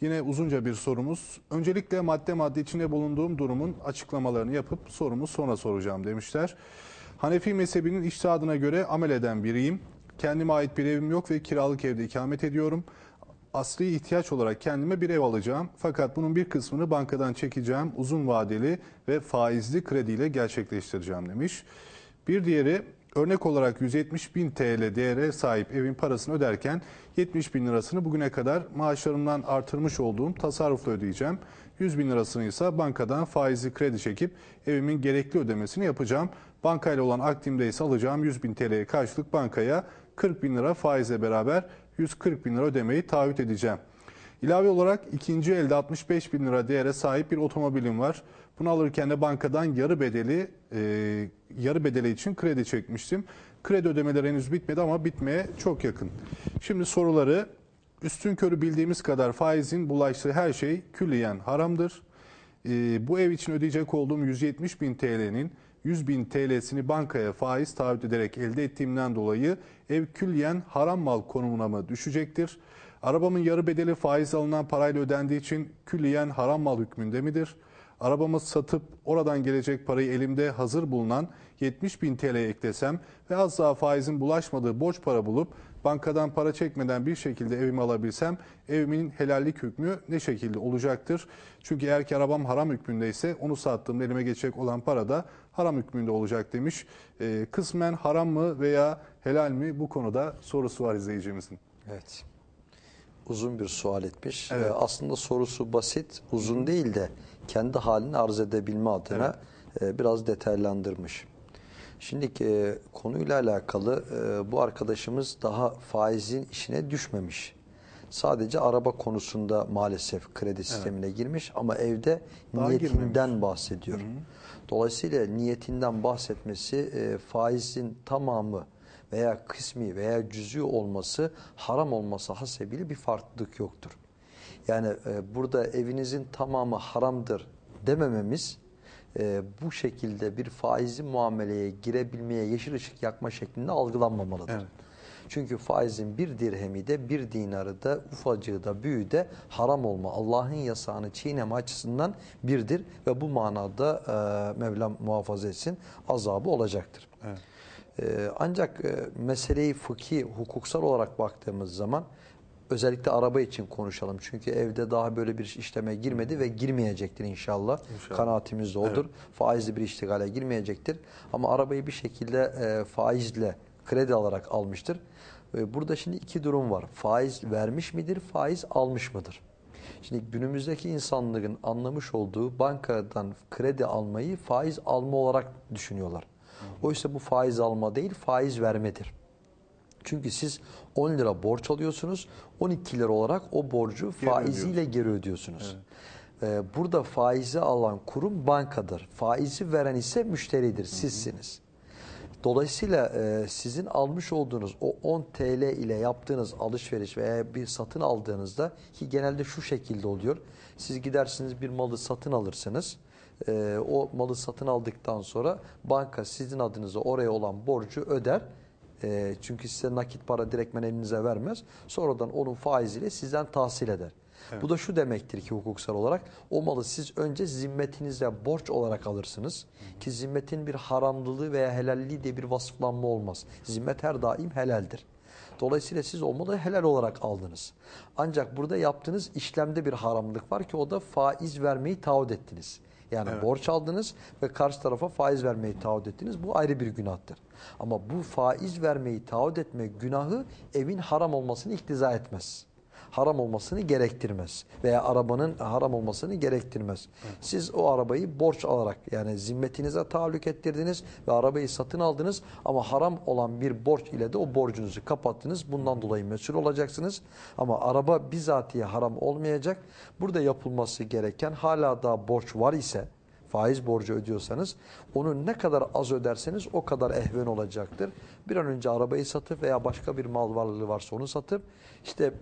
Yine uzunca bir sorumuz. Öncelikle madde madde içinde bulunduğum durumun açıklamalarını yapıp sorumu sonra soracağım demişler. Hanefi mezhebinin iştihadına göre amel eden biriyim. Kendime ait bir evim yok ve kiralık evde ikamet ediyorum. Asli ihtiyaç olarak kendime bir ev alacağım. Fakat bunun bir kısmını bankadan çekeceğim. Uzun vadeli ve faizli krediyle gerçekleştireceğim demiş. Bir diğeri örnek olarak 170 bin TL değere sahip evin parasını öderken 70 bin lirasını bugüne kadar maaşlarımdan artırmış olduğum tasarrufla ödeyeceğim. 100 bin lirasını ise bankadan faizli kredi çekip evimin gerekli ödemesini yapacağım. Bankayla olan akdimde ise alacağım 100 bin TL'ye karşılık bankaya 40 bin lira faizle beraber 140 bin lira ödemeyi taahhüt edeceğim. İlave olarak ikinci elde 65 bin lira değere sahip bir otomobilim var. Bunu alırken de bankadan yarı bedeli e, yarı bedeli için kredi çekmiştim. Kredi ödemeleri henüz bitmedi ama bitmeye çok yakın. Şimdi soruları üstün körü bildiğimiz kadar faizin bulaştığı her şey külliyen haramdır. E, bu ev için ödeyecek olduğum 170 bin TL'nin 100 bin TL'sini bankaya faiz taahhüt ederek elde ettiğimden dolayı ev külliyen haram mal konumuna mı düşecektir? Arabamın yarı bedeli faiz alınan parayla ödendiği için külliyen haram mal hükmünde midir? Arabamı satıp oradan gelecek parayı elimde hazır bulunan 70 bin TL'ye eklesem ve az daha faizin bulaşmadığı borç para bulup bankadan para çekmeden bir şekilde evimi alabilsem evimin helallik hükmü ne şekilde olacaktır? Çünkü eğer ki arabam haram hükmündeyse onu sattığımda elime geçecek olan para da haram hükmünde olacak demiş. Ee, kısmen haram mı veya helal mi bu konuda sorusu var izleyicimizin. Evet. Uzun bir sual etmiş. Evet. Ee, aslında sorusu basit, uzun değil de kendi halini arz edebilme adına e, biraz detaylandırmış. Şimdi e, konuyla alakalı e, bu arkadaşımız daha faizin işine düşmemiş. Sadece araba konusunda maalesef kredi sistemine girmiş ama evde Daha niyetinden bahsediyor. Dolayısıyla niyetinden bahsetmesi e, faizin tamamı veya kısmi veya cüz'i olması haram olması hasebiyle bir farklılık yoktur. Yani e, burada evinizin tamamı haramdır demememiz e, bu şekilde bir faizli muameleye girebilmeye yeşil ışık yakma şeklinde algılanmamalıdır. Evet. Çünkü faizin bir dirhemi de bir dinarı da ufacığı da büyüğü de haram olma Allah'ın yasağını çiğneme açısından birdir ve bu manada e, Mevlam muhafaza etsin azabı olacaktır. Evet. Ee, ancak e, meseleyi fıkhi, hukuksal olarak baktığımız zaman özellikle araba için konuşalım. Çünkü evde daha böyle bir işleme girmedi ve girmeyecektir inşallah. İnşallah. Kanaatimiz de odur. Faizli bir iştigale girmeyecektir. Ama arabayı bir şekilde e, faizle kredi alarak almıştır. E, burada şimdi iki durum var. Faiz vermiş midir, faiz almış mıdır? Şimdi günümüzdeki insanlığın anlamış olduğu bankadan kredi almayı faiz alma olarak düşünüyorlar. Oysa bu faiz alma değil, faiz vermedir. Çünkü siz 10 lira borç alıyorsunuz, 12 lira olarak o borcu Geri faiziyle geri ödüyorsunuz. Ee, burada faizi alan kurum bankadır. Faizi veren ise müşteridir, sizsiniz. Dolayısıyla e, sizin almış olduğunuz o 10 TL ile yaptığınız alışveriş veya bir satın aldığınızda ki genelde şu şekilde oluyor. Siz gidersiniz bir malı satın alırsınız. E, o malı satın aldıktan sonra banka sizin adınıza oraya olan borcu öder. E, çünkü size nakit para direktmen elinize vermez. Sonradan onun faiziyle sizden tahsil eder. Bu da şu demektir ki hukuksal olarak o malı siz önce zimmetinize borç olarak alırsınız. Ki zimmetin bir haramlılığı veya helalliği diye bir vasıflanma olmaz. Zimmet her daim helaldir. Dolayısıyla siz o malı helal olarak aldınız. Ancak burada yaptığınız işlemde bir haramlık var ki o da faiz vermeyi taahhüt ettiniz. Yani borç aldınız ve karşı tarafa faiz vermeyi taahhüt ettiniz. Bu ayrı bir günahtır. Ama bu faiz vermeyi taahhüt etme günahı evin haram olmasını iktiza etmez haram olmasını gerektirmez. Veya arabanın haram olmasını gerektirmez. Siz o arabayı borç alarak yani zimmetinize tahallük ettirdiniz ve arabayı satın aldınız ama haram olan bir borç ile de o borcunuzu kapattınız. Bundan dolayı mesul olacaksınız. Ama araba bizatihi haram olmayacak. Burada yapılması gereken hala daha borç var ise faiz borcu ödüyorsanız onu ne kadar az öderseniz o kadar ehven olacaktır. Bir an önce arabayı satıp veya başka bir mal varlığı varsa onu satıp işte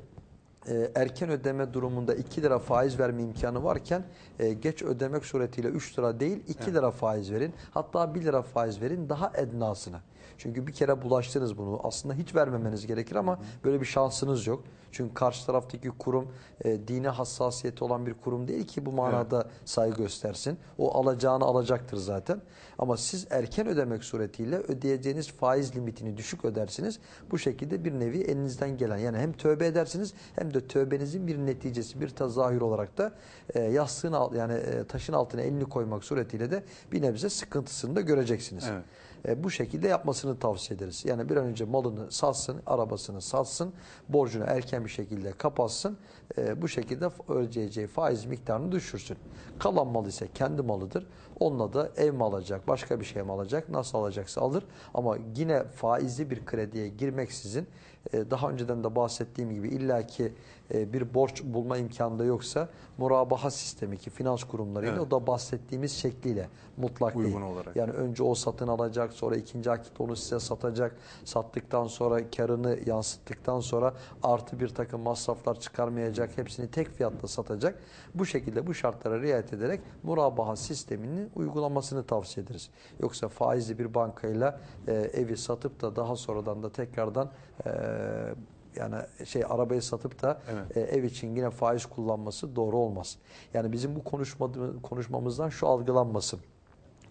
e, erken ödeme durumunda 2 lira faiz verme imkanı varken e, geç ödemek suretiyle 3 lira değil 2 lira faiz verin. Hatta 1 lira faiz verin daha ednasına. Çünkü bir kere bulaştınız bunu. Aslında hiç vermemeniz gerekir ama böyle bir şansınız yok. Çünkü karşı taraftaki kurum e, dine hassasiyeti olan bir kurum değil ki bu manada saygı göstersin. O alacağını alacaktır zaten. Ama siz erken ödemek suretiyle ödeyeceğiniz faiz limitini düşük ödersiniz. Bu şekilde bir nevi elinizden gelen yani hem tövbe edersiniz hem de tövbenizin bir neticesi, bir tezahür olarak da e, yastığın yani e, taşın altına elini koymak suretiyle de bir nebze sıkıntısını da göreceksiniz. Evet. E, bu şekilde yapmasını tavsiye ederiz. Yani bir an önce malını satsın, arabasını satsın, borcunu erken bir şekilde kapatsın. E, bu şekilde ödeyeceği faiz miktarını düşürsün. Kalan mal ise kendi malıdır. Onunla da ev mi alacak, başka bir şey mi alacak, nasıl alacaksa alır. Ama yine faizli bir krediye girmeksizin e, daha önceden de bahsettiğim gibi illaki e, bir borç bulma imkanı da yoksa murabaha sistemi ki finans kurumlarıyla Evet. o da bahsettiğimiz şekliyle mutlak Uygun değil. olarak. Yani önce o satın alacak, sonra ikinci akitte onu size satacak. Sattıktan sonra karını yansıttıktan sonra artı bir takım masraflar çıkarmayacak. Hepsini tek fiyatla satacak. Bu şekilde bu şartlara riayet ederek murabaha sisteminin uygulamasını tavsiye ederiz. Yoksa faizli bir bankayla e, evi satıp da daha sonradan da tekrardan e, yani şey arabayı satıp da Evet. e, ev için yine faiz kullanması doğru olmaz. Yani bizim bu konuşmadığımız konuşmamızdan şu algılanmasın.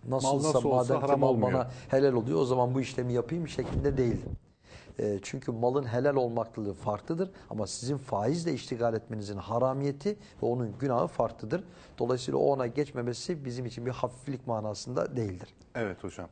Nasılsa nasıl olsa madem haram mal olmuyor. bana helal oluyor o zaman bu işlemi yapayım şeklinde değil. E, çünkü malın helal olmaklılığı farklıdır ama sizin faizle iştigal etmenizin haramiyeti ve onun günahı farklıdır. Dolayısıyla o ona geçmemesi bizim için bir hafiflik manasında değildir. Evet hocam.